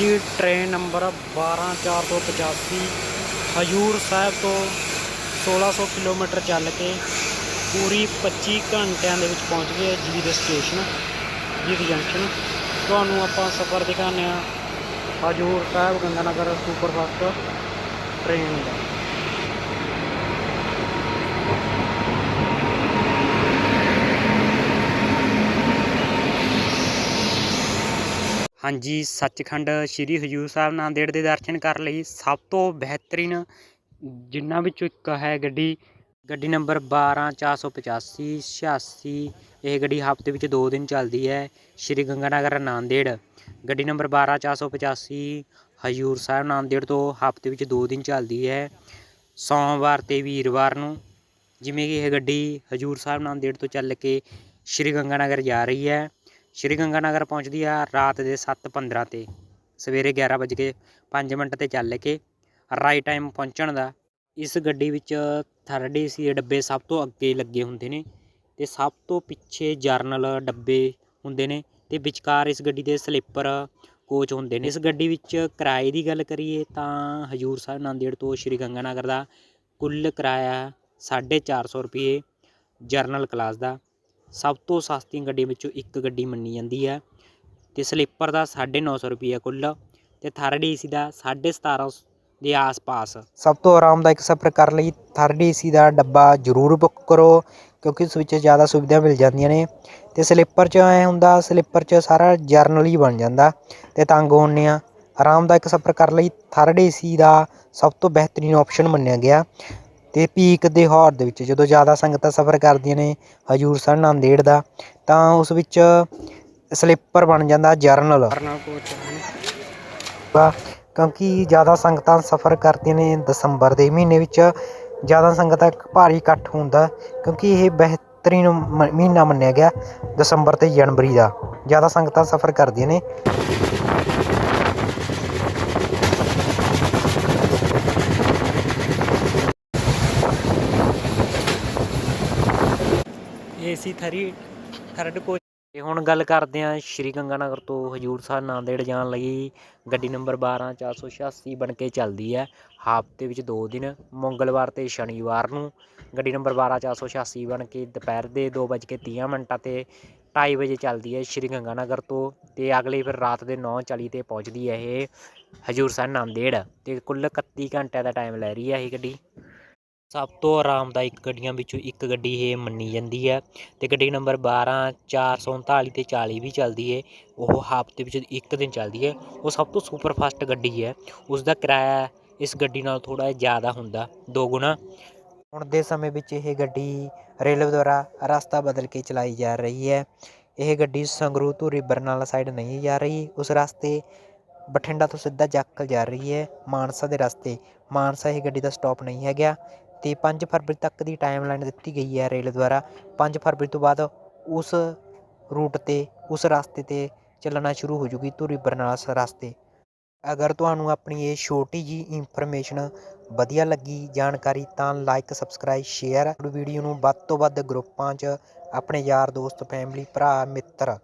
ਜੀ train number 12485 Hazur Sahib ਤੋਂ 1600 kilometre ਚੱਲ ਕੇ ਪੂਰੀ 25 ਘੰਟਿਆਂ ਦੇ ਵਿੱਚ ਪਹੁੰਚ ਗਏ ਜੀਦ ਸਟੇਸ਼ਨ ਜੀ ਦੇ ਜੰਕਸ਼ਨ ਤੁਹਾਨੂੰ ਆਪਾਂ ਸਫ਼ਰ ਦਿਖਾਉਂਦੇ ਹਾਂ ਹਜੂਰ ਸਾਹਿਬ ਗੰਗਾਨਗਰ ਸੁਪਰਫਾਸਟ ਟ੍ਰੇਨ ਦਾ। ਹਾਂਜੀ, ਸੱਚਖੰਡ ਸ੍ਰੀ ਹਜੂਰ ਸਾਹਿਬ ਨਾਂਦੇੜ ਦੇ ਦਰਸ਼ਨ ਕਰਨ ਲਈ। ਸਭ ਤੋਂ ਬਿਹਤਰੀਨ ਜਿਨ੍ਹਾਂ ਵਿੱਚੋਂ ਇੱਕ ਹੈ ਗੱਡੀ ਗੱਡੀ ਨੰਬਰ 12485 86 ਇਹ ਗੱਡੀ ਹਫ਼ਤੇ ਵਿੱਚ 2 ਦਿਨ ਚੱਲਦੀ ਹੈ। ਸ੍ਰੀ ਗੰਗਾਨਗਰ ਨਾਂਦੇੜ ਗੱਡੀ ਨੰਬਰ 12485 ਹਜੂਰ ਸਾਹਿਬ ਨਾਂਦੇੜ ਤੋਂ ਹਫ਼ਤੇ ਵਿੱਚ 2 ਦਿਨ ਚੱਲਦੀ ਹੈ। ਸੋਮਵਾਰ ਤੇ ਵੀਰਵਾਰ ਨੂੰ ਜਿਵੇਂ ਕਿ ਇਹ ਗੱਡੀ ਹਜੂਰ ਸਾਹਿਬ ਨਾਂਦੇੜ ਤੋਂ ਚੱਲ ਕੇ ਸ੍ਰੀ ਗੰਗਾਨਗਰ ਜਾ ਰਹੀ ਹੈ। ਸ਼੍ਰੀ ਗੰਗਾਨਗਰ ਪਹੁੰਚਦੀ ਆ ਰਾਤ ਦੇ 7:15 ਤੇ। ਸਵੇਰੇ 11 ਵਜੇ ਕੇ 5 ਮਿੰਟ ਤੇ ਚੱਲ ਕੇ ਰਾਈਟ ਟਾਈਮ ਪਹੁੰਚਣ ਦਾ। ਇਸ ਗੱਡੀ ਵਿੱਚ ਥਰਡ ਏਸੀ ਦੇ ਡੱਬੇ ਸਭ ਤੋਂ ਅੱਗੇ ਲੱਗੇ ਹੁੰਦੇ ਨੇ ਤੇ ਸਭ ਤੋਂ ਪਿੱਛੇ ਜਰਨਲ ਡੱਬੇ ਹੁੰਦੇ ਨੇ ਤੇ ਵਿਚਕਾਰ ਇਸ ਗੱਡੀ ਦੇ ਸਲੀਪਰ ਕੋਚ ਹੁੰਦੇ ਨੇ। ਇਸ ਗੱਡੀ ਵਿੱਚ ਕਿਰਾਏ ਦੀ ਗੱਲ ਕਰੀਏ ਤਾਂ ਹਜੂਰ ਸਾਹਿਬ ਨਾਂਦੇੜ ਤੋਂ ਸ਼੍ਰੀ ਗੰਗਾਨਗਰ ਦਾ ਕੁੱਲ ਕਿਰਾਇਆ 450 ਰੁਪਏ ਜਰਨਲ ਕਲਾਸ ਦਾ। ਸਭ ਤੋਂ ਸਸਤੀ ਗੱਡੀ ਵਿੱਚੋਂ ਇੱਕ ਗੱਡੀ ਮੰਨੀ ਜਾਂਦੀ ਹੈ ਤੇ ਸਲੀਪਰ ਦਾ 950 ਰੁਪਏ ਕੁੱਲ ਤੇ ਥਰਡ ਏਸੀ ਦਾ 1750 ਦੇ ਆਸ-ਪਾਸ। ਸਭ ਤੋਂ ਆਰਾਮਦਾਇਕ ਸਫ਼ਰ ਕਰਨ ਲਈ, ਥਰਡ ਏਸੀ ਦਾ ਡੱਬਾ ਜ਼ਰੂਰ ਬੁੱਕ ਕਰੋ ਕਿਉਂਕਿ ਉਸ ਵਿੱਚ ਜ਼ਿਆਦਾ ਸੁਵਿਧਾ ਮਿਲ ਜਾਂਦੀਆਂ ਨੇ ਤੇ ਸਲੀਪਰ 'ਚ ਐ ਹੁੰਦਾ, ਸਲੀਪਰ 'ਚ ਸਾਰਾ ਜਰਨਲ ਹੀ ਬਣ ਜਾਂਦਾ ਤੇ ਤੰਗ ਹੁੰਨੇ ਆ। ਆਰਾਮਦਾਇਕ ਸਫ਼ਰ ਕਰਨ ਲਈ, ਥਰਡ ਏਸੀ ਦਾ ਸਭ ਤੋਂ ਬਿਹਤਰੀਨ ਆਪਸ਼ਨ ਮੰਨਿਆ ਗਿਆ ਤੇ ਪੀਕ ਦੇ ਹੌਰ ਦੇ ਵਿੱਚ ਜਦੋਂ ਜ਼ਿਆਦਾ ਸੰਗਤਾਂ ਸਫ਼ਰ ਕਰਦੀਆਂ ਨੇ ਹਜੂਰ ਸਾਹਿਬ ਨਾਂਦੇੜ ਦਾ, ਤਾਂ ਉਸ ਵਿੱਚ ਸਲੀਪਰ ਬਣ ਜਾਂਦਾ ਜਰਨਲ। ਕਿਉਂਕਿ ਜ਼ਿਆਦਾ ਸੰਗਤਾਂ ਸਫ਼ਰ ਕਰਦੀਆਂ ਨੇ ਦਸੰਬਰ ਦੇ ਮਹੀਨੇ ਵਿੱਚ, ਜ਼ਿਆਦਾ ਸੰਗਤਾਂ ਭਾਰੀ ਇਕੱਠ ਹੁੰਦਾ, ਕਿਉਂਕਿ ਇਹ ਬਿਹਤਰੀਨ ਮ- ਮਹੀਨਾ ਮੰਨਿਆ ਗਿਆ ਦਸੰਬਰ ਤੇ ਜਨਵਰੀ ਦਾ, ਜ਼ਿਆਦਾ ਸੰਗਤਾਂ ਸਫ਼ਰ ਕਰਦੀਆਂ ਨੇ। ਏਸੀ ਥਰੀ, ਥਰਡ ਕੋਚ ਤੇ ਹੁਣ ਗੱਲ ਕਰਦੇ ਹਾਂ ਸ਼੍ਰੀ ਗੰਗਾਨਗਰ ਤੋਂ ਹਜੂਰ ਸਾਹਿਬ ਨਾਂਦੇੜ ਜਾਣ ਲਈ ਗੱਡੀ ਨੰਬਰ 12486 ਬਣ ਕੇ ਚੱਲਦੀ ਹੈ। ਹਫ਼ਤੇ ਵਿੱਚ 2 ਦਿਨ, ਮੰਗਲਵਾਰ ਤੇ ਸ਼ਨੀਵਾਰ ਨੂੰ। ਗੱਡੀ ਨੰਬਰ 12486 ਬਣ ਕੇ ਦੁਪਹਿਰ ਦੇ 2:30 ਮਿੰਟਾਂ ਤੇ 2:30 ਵਜੇ ਚੱਲਦੀ ਹੈ ਸ਼੍ਰੀ ਗੰਗਾਨਗਰ ਤੋਂ। ਤੇ ਅਗਲੀ ਫਿਰ ਰਾਤ ਦੇ 9:40 ਤੇ ਪਹੁੰਚਦੀ ਹੈ ਇਹ ਹਜੂਰ ਸਾਹਿਬ ਨਾਂਦੇੜ ਤੇ ਕੁੱਲ 31 ਘੰਟਿਆਂ ਦਾ ਟਾਈਮ ਲੈ ਰਹੀ ਹੈ ਇਹ ਗੱਡੀ। ਸਭ ਤੋਂ ਆਰਾਮਦਾਇਕ ਗੱਡੀਆਂ ਵਿੱਚੋਂ ਇੱਕ ਗੱਡੀ ਇਹ ਮੰਨੀ ਜਾਂਦੀ ਹੈ ਤੇ ਗੱਡੀ ਨੰਬਰ 12439 ਤੇ 40 ਵੀ ਚੱਲਦੀ ਹੈ ਉਹ ਹਫ਼ਤੇ ਵਿੱਚ ਇੱਕ ਦਿਨ ਚੱਲਦੀ ਹੈ ਉਹ ਸਭ ਤੋਂ ਸੁਪਰ ਫਾਸਟ ਗੱਡੀ ਹੈ ਉਸ ਦਾ ਕਿਰਾਇਆ ਇਸ ਗੱਡੀ ਨਾਲ ਥੋੜਾ ਜ਼ਿਆਦਾ ਹੁੰਦਾ, ਦੋ ਗੁਣਾ। ਹੁਣ ਦੇ ਸਮੇਂ ਵਿੱਚ ਇਹ ਗੱਡੀ ਰੇਲਵੇ ਦੁਆਰਾ ਰਸਤਾ ਬਦਲ ਕੇ ਚਲਾਈ ਜਾ ਰਹੀ ਹੈ, ਇਹ ਗੱਡੀ ਸੰਗਰੂਰ ਤੋਂ ਬਰਨਾਲਾ ਸਾਈਡ ਨਹੀਂ ਜਾ ਰਹੀ, ਉਸ ਰਸਤੇ ਬਠਿੰਡਾ ਤੋਂ ਸਿੱਧਾ ਜਾਖਲ ਜਾ ਰਹੀ ਹੈ, ਮਾਨਸਾ ਦੇ ਰਸਤੇ, ਮਾਨਸਾ ਇਹ ਗੱਡੀ ਦਾ ਸਟਾਪ ਨਹੀਂ ਹੈਗਾ ਅਤੇ ਪੰਜ ਫਰਵਰੀ ਤੱਕ ਦੀ ਟਾਈਮਲਾਈਨ ਦਿੱਤੀ ਗਈ ਹੈ ਰੇਲ ਦੁਆਰਾ। ਪੰਜ ਫਰਵਰੀ ਤੋਂ ਬਾਅਦ ਉਸ ਰੂਟ ਤੇ, ਉਸ ਰਸਤੇ ਤੇ ਚੱਲਣਾ ਸ਼ੁਰੂ ਹੋ ਜੂਗੀ ਧੂਰੀ ਬਰਨਾਲਾ ਰਸਤੇ। ਅਗਰ ਤੁਹਾਨੂੰ ਆਪਣੀ ਇਹ ਛੋਟੀ ਜੀ ਇਨਫੋਰਮੇਸ਼ਨ ਵਧੀਆ ਲੱਗੀ, ਜਾਣਕਾਰੀ ਤਾਂ ਲਾਈਕ ਸਬਸਕ੍ਰਾਈਬ ਸ਼ੇਅਰ ਵੀਡੀਓ ਨੂੰ ਵੱਧ ਤੋਂ ਵੱਧ ਗਰੁੱਪਾਂ 'ਚ ਆਪਣੇ ਯਾਰ ਦੋਸਤ ਫੈਮਿਲੀ ਭਰਾ, ਮਿੱਤਰ,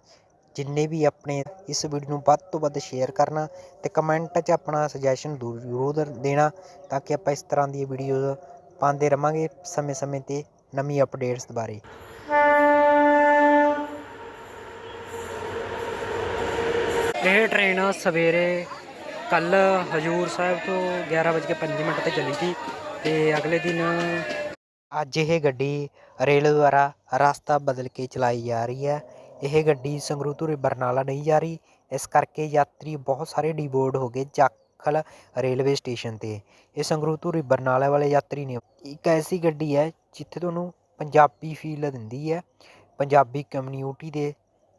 ਜਿੰਨੇ ਵੀ ਆਪਣੇ ਇਸ ਵੀਡੀਓ ਨੂੰ ਵੱਧ ਤੋਂ ਵੱਧ ਸ਼ੇਅਰ ਕਰਨਾ ਤੇ ਕਮੈਂਟ 'ਚ ਆਪਣਾ ਸੁਜੈਸ਼ਨ ਜ਼ਰੂਰ ਦੇਣਾ ਤਾਂ ਕਿ ਆਪਾਂ ਇਸ ਤਰ੍ਹਾਂ ਦੀ ਵੀਡੀਓਜ਼ ਪਾਉਂਦੇ ਰਵਾਂਗੇ ਸਮੇਂ-ਸਮੇਂ ਤੇ ਨਵੀਂ ਅਪਡੇਟਸ ਬਾਰੇ। ਇਹ ਟ੍ਰੇਨ ਸਵੇਰੇ ਕੱਲ ਹਜੂਰ ਸਾਹਿਬ ਤੋਂ 11:05 ਮਿੰਟ ਤੇ ਚੱਲੀ ਸੀ ਤੇ ਅਗਲੇ ਦਿਨ ਅੱਜ ਇਹ ਗੱਡੀ ਰੇਲ ਦੁਆਰਾ ਰਸਤਾ ਬਦਲ ਕੇ ਚਲਾਈ ਜਾ ਰਹੀ ਹੈ। ਇਹ ਗੱਡੀ ਸੰਗਰੂਰ ਤੋਂ ਬਰਨਾਲਾ ਨਹੀਂ ਜਾ ਰਹੀ। ਇਸ ਕਰਕੇ ਯਾਤਰੀ ਬਹੁਤ ਸਾਰੇ ਡੀਬੋਰਡ ਹੋ ਗਏ। ਖਲ ਰੇਲਵੇ ਸਟੇਸ਼ਨ ਤੇ। ਇਹ ਸੰਗਰੂਰ ਤੋਂ ਬਰਨਾਲਾ ਵਾਲੇ ਯਾਤਰੀ ਨੇ ਇੱਕ ਐਸੀ ਗੱਡੀ ਹੈ ਜਿੱਥੇ ਤੁਹਾਨੂੰ ਪੰਜਾਬੀ ਫੀਲ ਦਿੰਦੀ ਹੈ। ਪੰਜਾਬੀ ਕਮਿਊਨਿਟੀ ਦੇ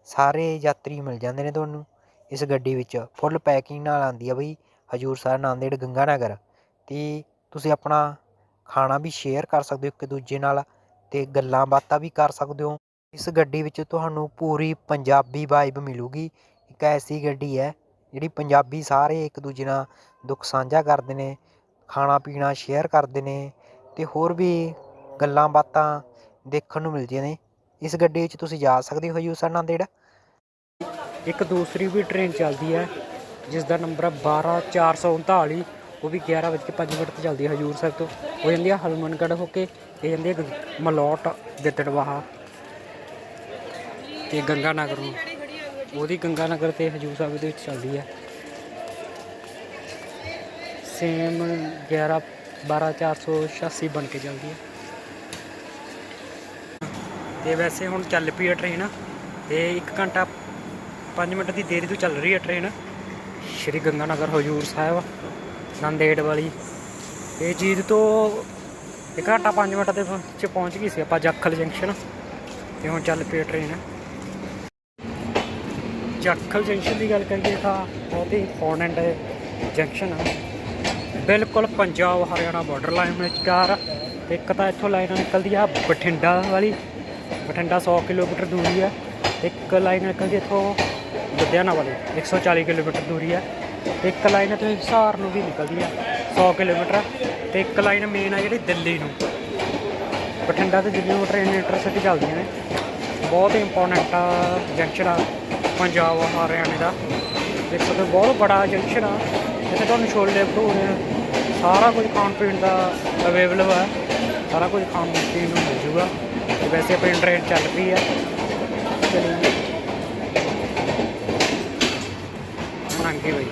ਸਾਰੇ ਯਾਤਰੀ ਮਿਲ ਜਾਂਦੇ ਨੇ ਤੁਹਾਨੂੰ। ਇਸ ਗੱਡੀ ਵਿੱਚ ਫੁੱਲ ਪੈਕਿੰਗ ਨਾਲ ਆਉਂਦੀ ਆ ਬਈ, ਹਜੂਰ ਸਾਹਿਬ, ਨਾਂਦੇੜ ਗੰਗਾ ਨਗਰ ਤੇ ਤੁਸੀਂ ਆਪਣਾ ਖਾਣਾ ਵੀ ਸ਼ੇਅਰ ਕਰ ਸਕਦੇ ਹੋ ਇੱਕ ਦੂਜੇ ਨਾਲ ਤੇ ਗੱਲਾਂ ਬਾਤਾਂ ਵੀ ਕਰ ਸਕਦੇ ਹੋ। ਇਸ ਗੱਡੀ ਵਿੱਚ ਤੁਹਾਨੂੰ ਪੂਰੀ ਪੰਜਾਬੀ ਵਾਈਬ ਮਿਲੂਗੀ। ਇੱਕ ਐਸੀ ਗੱਡੀ ਹੈ ਜਿਹੜੀ ਪੰਜਾਬੀ ਸਾਰੇ ਇੱਕ ਦੂਜੇ ਨਾਲ ਦੁੱਖ ਸਾਂਝਾ ਕਰਦੇ ਨੇ, ਖਾਣਾ ਪੀਣਾ ਸ਼ੇਅਰ ਕਰਦੇ ਨੇ ਅਤੇ ਹੋਰ ਵੀ ਗੱਲਾਂ ਬਾਤਾਂ ਦੇਖਣ ਨੂੰ ਮਿਲਦੀਆਂ ਨੇ। ਇਸ ਗੱਡੀ ਵਿੱਚ ਤੁਸੀਂ ਜਾ ਸਕਦੇ ਹੋ ਹਜੂਰ ਸਾਹਿਬ ਨਾਂਦੇੜ ਇੱਕ ਦੂਸਰੀ ਵੀ ਟ੍ਰੇਨ ਚੱਲਦੀ ਹੈ ਜਿਸ ਦਾ ਨੰਬਰ ਹੈ 12439 ਉਹ ਵੀ 11 ਵਜੇ ਕੇ ਪੰਜ ਮਿੰਟ ਤੇ ਚੱਲਦੀ ਹੈ ਹਜੂਰ ਸਾਹਿਬ ਤੋਂ। ਹੋ ਜਾਂਦੀ ਹੈ ਹਨੂੰਮਾਨਗੜ੍ਹ ਹੋ ਕੇ, ਇਹ ਜਾਂਦੀ ਹੈ ਗ- ਮਲੌਟ ਗਿੱਦੜਵਾਹਾ ਤੇ ਗੰਗਾ ਨਗਰ ਨੂੰ। ਉਹਦੀ ਗੰਗਾ ਨਗਰ ਤੇ ਹਜੂਰ ਸਾਹਿਬ ਦੇ ਵਿੱਚ ਚੱਲਦੀ ਹੈ ਸੇਮ 11 12 486 ਬਣ ਕੇ ਚੱਲਦੀ ਹੈ ਤੇ ਵੈਸੇ ਹੁਣ ਚੱਲ ਪਈ ਹੈ ਟ੍ਰੇਨ ਤੇ 1 ਘੰਟਾ 5 ਮਿੰਟ ਦੀ ਦੇਰੀ ਤੋਂ ਚੱਲ ਰਹੀ ਹੈ ਟ੍ਰੇਨ ਸ਼੍ਰੀ ਗੰਗਾ ਨਗਰ ਹਜੂਰ ਸਾਹਿਬ, ਨੰਦੇੜ ਵਾਲੀ। ਇਹ ਚੀਜ਼ ਤੋਂ 1 ਘੰਟਾ 5 ਮਿੰਟ ਦੇ ਵਿੱਚ ਪਹੁੰਚ ਗਈ ਸੀ ਆਪਾਂ ਜਾਖਲ ਜੰਕਸ਼ਨ। ਤੇ ਹੁਣ ਚੱਲ ਪਈ ਹੈ ਟ੍ਰੇਨ ਜਾਖਲ ਜੰਕਸ਼ਨ ਦੀ ਗੱਲ ਕਰੀਏ ਤਾਂ ਬਹੁਤ ਹੀ ਇੰਪੋਰਟੈਂਟ ਜੰਕਸ਼ਨ। ਆ ਬਿਲਕੁਲ ਪੰਜਾਬ ਹਰਿਆਣਾ ਬਾਰਡਰ ਲਾਈਨ ਵਿਚਕਾਰ ਇੱਕ ਤਾਂ ਇੱਥੋਂ ਲਾਈਨ ਨਿਕਲਦੀ ਆ ਬਠਿੰਡਾ ਵਾਲੀ। ਬਠਿੰਡਾ 100 ਕਿਲੋਮੀਟਰ ਦੂਰੀ ਆ। ਇੱਕ ਲਾਈਨ ਨਿਕਲਦੀ ਇੱਥੋਂ ਲੁਧਿਆਣਾ ਵਾਲੀ 140 ਕਿਲੋਮੀਟਰ ਦੂਰੀ ਆ। ਇੱਕ ਲਾਈਨ ਇੱਥੋਂ ਹਿਸਾਰ ਨੂੰ ਵੀ ਨਿਕਲਦੀ ਆ 100 ਕਿਲੋਮੀਟਰ। ਤੇ ਇੱਕ ਲਾਈਨ ਮੇਨ ਆ ਜਿਹੜੀ ਦਿੱਲੀ ਨੂੰ। ਬਠਿੰਡਾ ਤੇ ਦਿੱਲੀ ਨੂੰ ਟ੍ਰੇਨ ਇੰਟਰਸਿਟੀ ਚੱਲਦੀਆਂ ਨੇ। ਬਹੁਤ ਹੀ ਇੰਪੋਰਟੈਂਟ ਜੰਕਸ਼ਨ ਆ। ਪੰਜਾਬ ਹਰਿਆਣੇ ਦਾ। ਦੇਖ ਸਕਦੇ ਬਹੁਤ ਬੜਾ ਜੰਕਸ਼ਨ ਆ। ਇੱਥੇ ਤੁਹਾਨੂੰ ਛੋਲੇ ਭਟੂਰੇ, ਸਾਰਾ ਕੁਝ ਖਾਣ ਪੀਣ ਦਾ ਅਵੇਲੇਬਲ ਆ। ਸਾਰਾ ਕੁਝ ਖਾਣ ਪੀਣ ਨੂੰ ਮਿਲ ਜੂਗਾ। ਤੇ ਵੈਸੇ ਆਪਣੀ ਟ੍ਰੇਨ ਚੱਲ ਪਈ ਹੈ ਚਲੋ ਹੁਣ ਅੱਗੇ ਬਈ